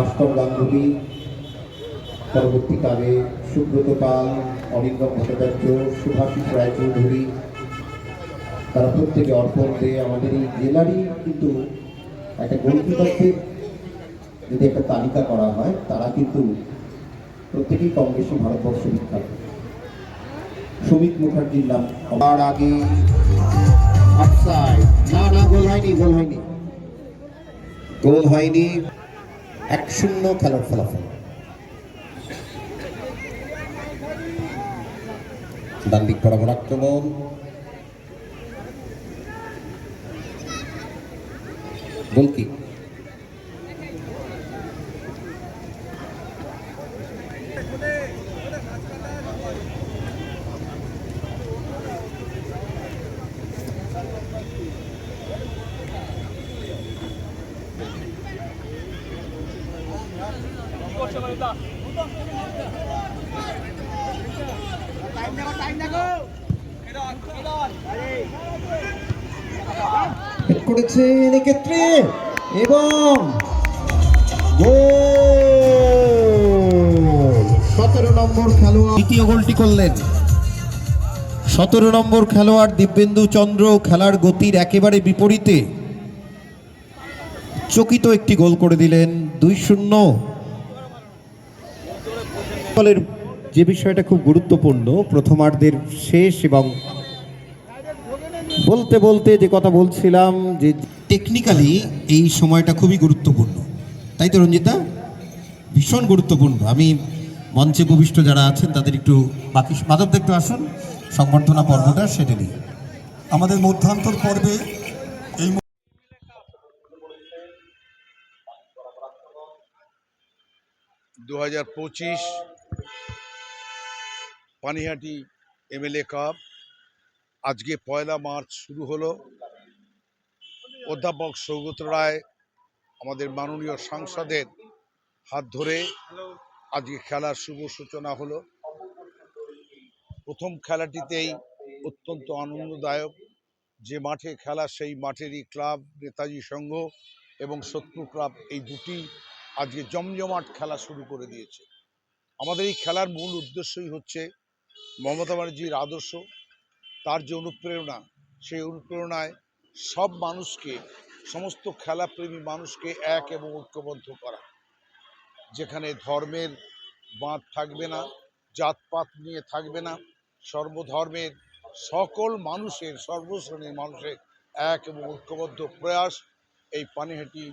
ভাস্কর গাঙ্গুলি পরবর্তীকালে সুব্রত পাল অরিন্দম ভট্টাচার্য, সুভাষিস রায়চৌধুরী, তারা প্রত্যেকে অর্পণ দিয়ে আমাদের এই জেলারই কিন্তু একটা গোলকিপারদের যদি একটা তালিকা করা হয়, তারা কিন্তু প্রত্যেকেই কম বেশি ভারতবর্ষ বিখ্যাত। সুমিত মুখার্জির নাম সবার আগে না না, গোল হয়নি গোল হয়নি। গোল হয়নি। এক শূন্য খেলার ফলাফল। ডান দিক বরাবর আক্রমণ। গোল করেছেন এক্ষেত্রে এবং সতেরো নম্বর খেলোয়াড়। দ্বিতীয় গোলটি করলেন। সতেরো নম্বর খেলোয়াড় দিব্যেন্দু চন্দ্র খেলার গতির একেবারে বিপরীতে। চকিত একটি গোল করে দিলেন দুই শূন্য। ফলের যে বিষয়টা খুব গুরুত্বপূর্ণ প্রথমার্ধের শেষ এবং বলতে বলতে যে কথা বলছিলাম যে টেকনিক্যালি এই সময়টা খুবই গুরুত্বপূর্ণ। তাই তো রঞ্জিতা? ভীষণ গুরুত্বপূর্ণ। আমি মঞ্চে উপবিষ্ট যারা আছেন তাদের একটু বাকি মাধব একটু আসুন। সংবর্ধনা পর্বটা সেটা নিই। আমাদের মধ্যান্তর পর্বে এই দু হাজার পঁচিশ পানিহাটি এমএলএ কাপ। আজকে পয়লা মার্চ শুরু হলো। অধ্যাপক সৌগত রায়, আমাদের মাননীয় সাংসদের হাত ধরে আজকে খেলার শুভ সূচনা হলো। প্রথম খেলাটিতেই অত্যন্ত আনন্দদায়ক। যে মাঠে খেলা, সেই মাঠেরই ক্লাব, নেতাজি সংঘ এবং শত্রু ক্লাব এই দুটি আজকে জমজমাট খেলা শুরু করে দিয়েছে। আমাদের এই খেলার মূল উদ্দেশ্যই হচ্ছে মমতা ব্যানার্জির আদর্শ, তার যে অনুপ্রেরণা, সেই অনুপ্রেরণায় সব মানুষকে, সমস্ত খেলাপ্রেমী মানুষকে এক এবং ঐক্যবদ্ধ করা। যেখানে ধর্মের বাঁধ থাকবে না, জাতপাত নিয়ে থাকবে না, সর্বধর্মের সকল মানুষের, সর্বশ্রেণীর মানুষের এক এবং ঐক্যবদ্ধ প্রয়াস এই পানিহাটি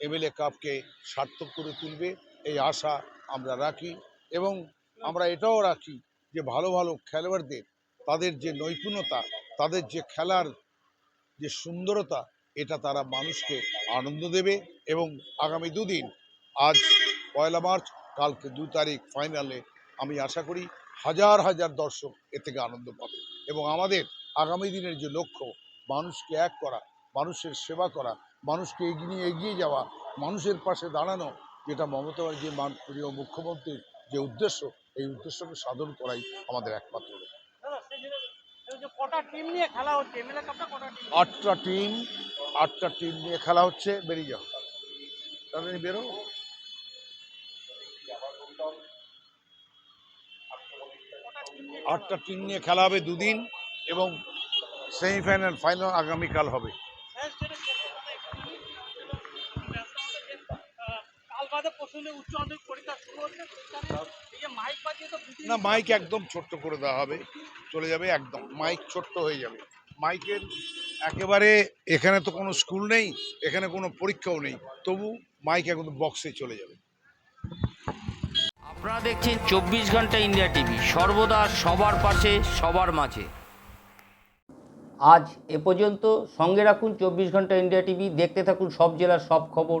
এমএলএ কাপকে সার্থক করে তুলবে, এই আশা আমরা রাখি এবং আমরা এটাও রাখি যে ভালো ভালো খেলোয়াড়দের, তাদের যে নৈপুণ্যতা, তাদের যে খেলার যে সুন্দরতা, এটা তারা মানুষকে আনন্দ দেবে এবং আগামী দুদিন, আজ পয়লা মার্চ, কালকে দু তারিখ ফাইনালে আমি আশা করি হাজার হাজার দর্শক এ থেকে আনন্দ পাবে এবং আমাদের আগামী দিনের যে লক্ষ্য, মানুষকে এক করা, মানুষের সেবা করা, মানুষকে এগিয়ে নিয়ে এগিয়ে যাওয়া, মানুষের পাশে দাঁড়ানো, যেটা মমতা ব্যানার্জির মান প্রিয় মুখ্যমন্ত্রীর যে উদ্দেশ্য এই উদ্দেশ্যকে সাধন করাই আমাদের একমাত্র আটটা টিম আটটা টিম নিয়ে খেলা হচ্ছে বেরিয়ে যাও। তাহলে বেরো আটটা টিম নিয়ে খেলা হবে দুদিন এবং সেমিফাইনাল ফাইনাল আগামীকাল হবে। না মাইক একদম ছোট্ট করে দেওয়া হবে চলে যাবে একদম মাইক ছোট্ট হয়ে যাবে। মাইকের একেবারে এখানে তো কোনো স্কুল নেই এখানে কোনো পরীক্ষাও নেই তবু মাইক একদম বক্সে চলে যাবে। আপনারা দেখছেন চব্বিশ ঘণ্টা ইন্ডিয়া টিভি সর্বদা সবার পাশে সবার মাঝে। আজ এ পর্যন্ত সঙ্গে রাখুন চব্বিশ ঘণ্টা ইন্ডিয়া টিভি দেখতে থাকুন সব জেলার সব খবর।